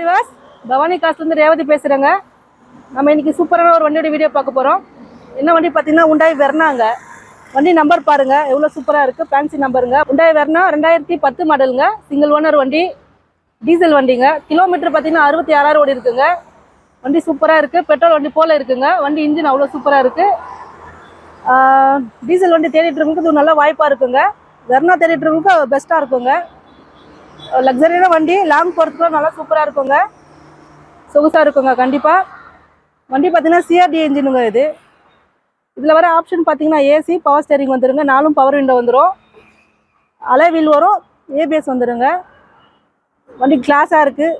விவாஸ் பவானி காசுலேருந்து ரேவதி பேசுகிறேங்க நம்ம இன்றைக்கி சூப்பரான ஒரு வண்டியோட வீடியோ பார்க்க போகிறோம் என்ன வண்டி பார்த்தீங்கன்னா உண்டாய் வெர்னாங்க வண்டி நம்பர் பாருங்கள் எவ்வளோ சூப்பராக இருக்குது ஃபேன்சி நம்பருங்க உண்டாய் வெர்னா ரெண்டாயிரத்தி பத்து மாடலுங்க சிங்கிள் ஓனர் வண்டி. டீசல் வண்டிங்க. கிலோமீட்டர் பார்த்தீங்கன்னா அறுபத்தி ஆறாயிரம் ஓடி இருக்குங்க. வண்டி சூப்பராக இருக்குது பெட்ரோல் வண்டி போல் இருக்குங்க. வண்டி இன்ஜின் அவ்வளோ சூப்பராக இருக்குது டீசல் வண்டி தேடிட்டு இது நல்ல வாய்ப்பாக இருக்குங்க. வெர்னா தேடிட்டு பெஸ்ட்டாக இருக்குங்க. லக்ஸரியான வண்டி லாங் போகிறதுக்குலாம் நல்லா சூப்பராக இருக்குங்க. சொகுசாக இருக்குங்க கண்டிப்பாக வண்டி பார்த்தீங்கன்னா சிஆர்டி இன்ஜினுங்க இது. இதில் வர ஆப்ஷன் பார்த்தீங்கன்னா ஏசி பவர் ஸ்டேரிங் வந்துடுங்க நாலும் பவர் விண்டோ வந்துடும் அலை வீல் வரும் ஏபிஎஸ் வந்துடுங்க வண்டி கிளாஸாக இருக்குது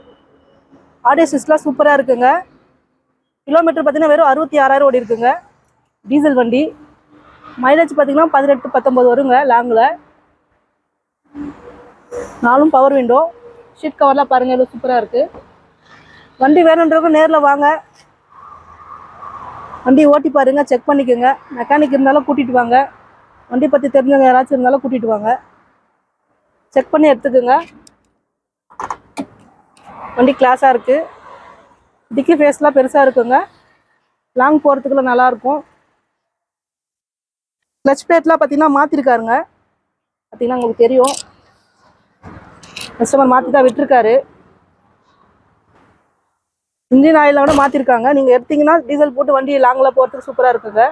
ஆடியோ சிஸ்டம்லாம் சூப்பராக இருக்குங்க. கிலோமீட்டர் பார்த்தீங்கன்னா வெறும் அறுபத்தி ஆறாயிரம் ஓடி இருக்குங்க டீசல் வண்டி. மைலேஜ் பார்த்தீங்கன்னா பதினெட்டு பத்தொம்போது வருங்க லாங்கில் நாலும் பவர் விண்டோ ஷீட் கவர்லாம் பாருங்கள் எவ்வளோ சூப்பராக இருக்குது வண்டி வேணுன்றவங்க நேரில் வாங்க. வண்டி ஓட்டி பாருங்கள் செக் பண்ணிக்கோங்க. மெக்கானிக் இருந்தாலும் கூட்டிகிட்டு வாங்க. வண்டி பற்றி தெரிஞ்சவங்க யாராச்சும் இருந்தாலும் கூட்டிகிட்டு வாங்க. செக் பண்ணி எடுத்துக்கோங்க. வண்டி கிளாஸாக இருக்குது டிக்கி ஃபேஸ்லாம் பெருசாக இருக்குங்க. லாங் போகிறதுக்குலாம் நல்லாயிருக்கும் கிளச் பிளேட்லாம் பார்த்தீங்கன்னா மாற்றிருக்காருங்க பார்த்தீங்கன்னா உங்களுக்கு தெரியும். கஸ்டமர் மாற்றி தான் விட்டுருக்காரு. இன்ஜின் ஆயில கூட மாற்றிருக்காங்க நீங்கள் எடுத்தீங்கன்னா டீசல் போட்டு வண்டி லாங்கில் போகிறதுக்கு சூப்பராக இருக்குங்க.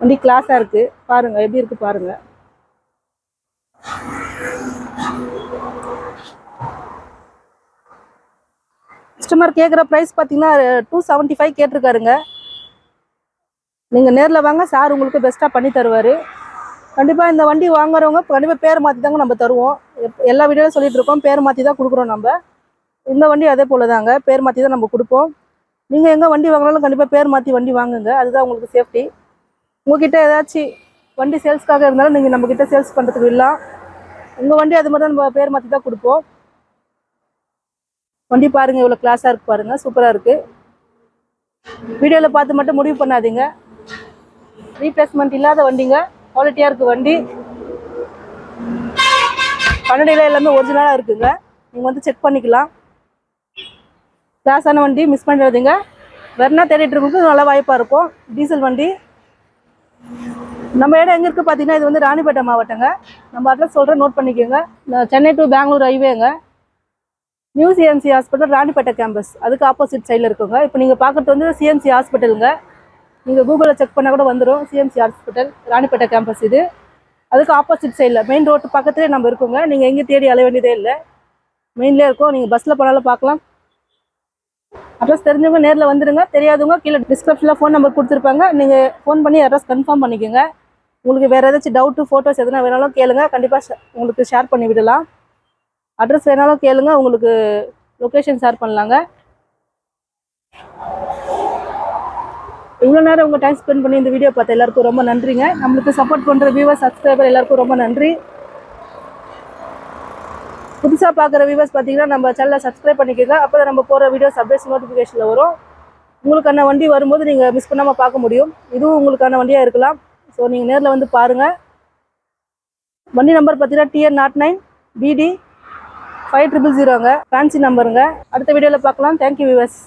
வண்டி கிளாஸாக இருக்குது பாருங்கள் எப்படி இருக்குது பாருங்கள் கஸ்டமர் கேட்குற ப்ரைஸ் பார்த்தீங்கன்னா டூ செவன்ட்டி ஃபைவ் கேட்டிருக்காருங்க. நீங்கள் நேரில் வாங்க சார் உங்களுக்கு பெஸ்ட்டாக பண்ணி தருவார். கண்டிப்பாக இந்த வண்டி வாங்குறவங்க கண்டிப்பாக பேர் மாற்றி தாங்க நம்ம தருவோம். எப்- எல்லா வீடியோவும் சொல்லிட்டு இருக்கோம். பேர் மாற்றி தான் கொடுக்குறோம் நம்ம. இந்த வண்டி அதே போல தாங்க பேர் மாற்றி தான் நம்ம கொடுப்போம். நீங்கள் எங்கே வண்டி வாங்கினாலும் கண்டிப்பாக பேர் மாற்றி வண்டி வாங்குங்க. அதுதான் உங்களுக்கு சேஃப்டி உங்ககிட்ட ஏதாச்சும் வண்டி சேல்ஸ்க்காக இருந்தாலும் நீங்கள் நம்மக்கிட்ட சேல்ஸ் பண்ணுறதுக்கு விடலாம் உங்கள் வண்டி அது மாதிரி தான் நம்ம பேர் மாற்றி தான் கொடுப்போம். வண்டி பாருங்கள் இவ்வளோ கிளாஸாக இருக்குது பாருங்கள் சூப்பராக இருக்குது வீடியோவில் பார்த்து மட்டும் முடிவு பண்ணாதீங்க. ரீப்ளேஸ்மெண்ட் இல்லாத வண்டிங்க. குவாலிட்டியாக இருக்குது வண்டி. கன்னடையில் எல்லாமே ஒரிஜினலாக இருக்குங்க. நீங்கள் வந்து செக் பண்ணிக்கலாம். கிளாஸான வண்டி மிஸ் பண்ணுறதுங்க வெறுனா தேடிட்டு இருக்கிறதுக்கு நல்ல வாய்ப்பாக இருக்கும். டீசல் வண்டி. நம்ம இடம் எங்கே இருக்குது பார்த்தீங்கன்னா இது வந்து ராணிப்பேட்டை மாவட்டங்க. நம்ம அட்ரஸ் சொல்கிறேன் நோட் பண்ணிக்கோங்க. Chennai to Bangalore ஹைவேங்க new CMC hospital Ranipet campus அதுக்கு ஆப்போசிட் சைடில் இருக்குங்க. இப்போ நீங்கள் பார்க்குறது வந்து சிஎம்சி ஹாஸ்பிட்டலுங்க நீங்கள் கூகுளில் செக் பண்ணால் கூட வந்துடும் சிஎம்சி ஹாஸ்பிட்டல் ராணிப்பேட்டை கேம்பஸ் இது. அதுக்கு ஆப்போசிட் சைடில் மெயின் ரோட்டு பக்கத்துலேயே நம்ம இருக்கோங்க. நீங்கள் எங்கேயும் தேடி அலைய வேண்டியதே இல்லை. மெயின்லேயே இருக்கும். நீங்கள் பஸ்ஸில் போனாலும் பார்க்கலாம். அட்ரஸ் தெரிஞ்சவங்க நேரில் வந்துடுங்க தெரியாதவங்க கீழே டிஸ்கிரிப்ஷனில் ஃபோன் நம்பர் கொடுத்துருப்பாங்க. நீங்கள் ஃபோன் பண்ணி அட்ரஸ் கன்ஃபார்ம் பண்ணிக்கோங்க. உங்களுக்கு வேறு ஏதாச்சும் டவுட்டு ஃபோட்டோஸ் எதுனா வேணாலும் கேளுங்க. கண்டிப்பாக உங்களுக்கு ஷேர் பண்ணி விடலாம். அட்ரஸ் வேணாலும் கேளுங்க. உங்களுக்கு லொக்கேஷன் ஷேர் பண்ணலாங்க. இவ்வளோ நேரம் உங்கள் டைம் ஸ்பெண்ட் பண்ணி இந்த வீடியோ பார்த்த எல்லாருக்கும் ரொம்ப நன்றிங்க. நம்மளுக்கு சப்போர்ட் பண்ணுற வியூவர் சப்ஸ்கிரைபர் எல்லாருக்கும் ரொம்ப நன்றி. புதுசாக பார்க்குற வியூவர்ஸ் பார்த்தீங்கன்னா நம்ம சேனலை சப்ஸ்கிரைப் பண்ணிக்கோங்க. அப்போ தான் நம்ம போகிற வீடியோஸ் அப்டேட்ஸ் நோட்டிஃபிகேஷனில் வரும். உங்களுக்கான வண்டி வரும்போது நீங்கள் மிஸ் பண்ணாமல் பார்க்க முடியும். இதுவும் உங்களுக்கான வண்டியாக இருக்கலாம். ஸோ நீங்கள் நேரில் வந்து பாருங்கள் வண்டி நம்பர் பார்த்தீங்கன்னா TN nought nine BD five triple ஜீரோங்க fancy நம்பருங்க அடுத்த வீடியோவில் பார்க்கலாம். Thank you viewers